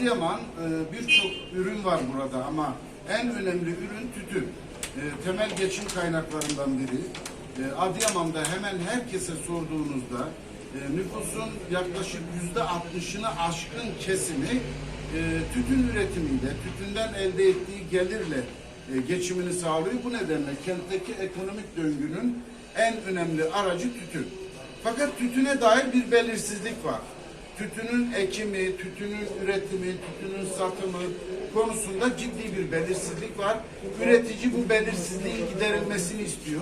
Adıyaman e, birçok ürün var burada ama en önemli ürün tütün. E, temel geçim kaynaklarından biri. E, Adıyaman'da hemen herkese sorduğunuzda nüfusun yaklaşık yüzde altmışını aşkın kesimi tütün üretimiyle, tütünden elde ettiği gelirle geçimini sağlıyor. Bu nedenle kentteki ekonomik döngünün en önemli aracı tütün. Fakat tütüne dair bir belirsizlik var. Tütünün ekimi, tütünün üretimi, tütünün satımı konusunda ciddi bir belirsizlik var. Üretici bu belirsizliğin giderilmesini istiyor.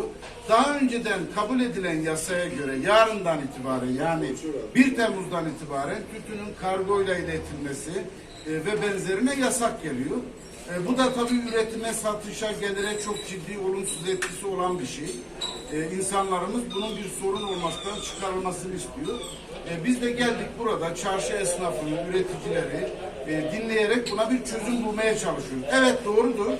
Daha önceden kabul edilen yasaya göre yarından itibaren yani 1 Temmuz'dan itibaren tütünün kargoyla iletilmesi e, ve benzerine yasak geliyor. E, bu da tabii üretime, satışa, gelire çok ciddi olumsuz etkisi olan bir şey. E, insanlarımız bunun bir sorun olmaktan çıkarılmasını istiyor. E, biz de geldik burada çarşı esnafını, üreticileri e, dinleyerek buna bir çözüm bulmaya çalışıyoruz. Evet doğrudur.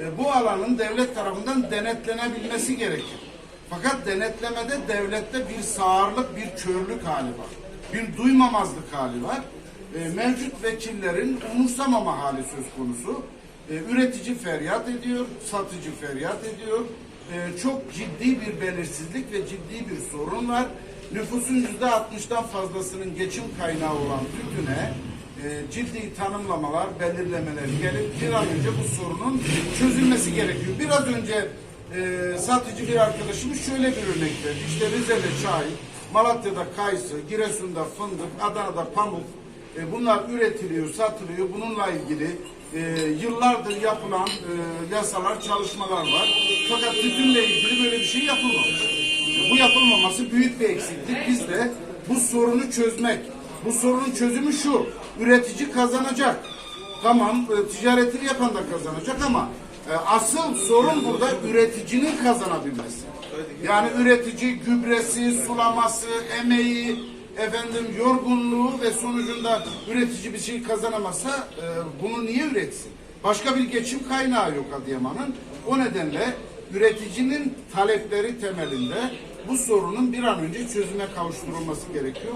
E, bu alanın devlet tarafından denetlenebilmesi gerekir. Fakat denetlemede devlette bir sağırlık, bir körlük hali var. Bir duymamazlık hali var e, mevcut vekillerin umursamama hali söz konusu. E, üretici feryat ediyor, satıcı feryat ediyor. E, çok ciddi bir belirsizlik ve ciddi bir sorun var. Nüfusun yüzde altmıştan fazlasının geçim kaynağı olan tütüne e, ciddi tanımlamalar, belirlemeler gelip bir an önce bu sorunun çözülmesi gerekiyor. Biraz önce e, satıcı bir arkadaşımız şöyle bir örnek verdi. İşte Rize'de çay, Malatya'da kayısı, Giresun'da fındık, Adana'da pamuk, e, bunlar üretiliyor, satılıyor. Bununla ilgili e, yıllardır yapılan e, yasalar, çalışmalar var. Fakat tütünle ilgili böyle bir şey yapılmamış. E, bu yapılmaması büyük bir eksiklik. Biz de bu sorunu çözmek, bu sorunun çözümü şu. Üretici kazanacak. Tamam, e, ticaretini yapan da kazanacak ama e, asıl sorun burada üreticinin kazanabilmesi. Yani üretici gübresi, sulaması, emeği, efendim yorgunluğu ve sonucunda üretici bir şey kazanamazsa e, bunu niye üretsin? Başka bir geçim kaynağı yok Adıyaman'ın. O nedenle üreticinin talepleri temelinde bu sorunun bir an önce çözüme kavuşturulması gerekiyor.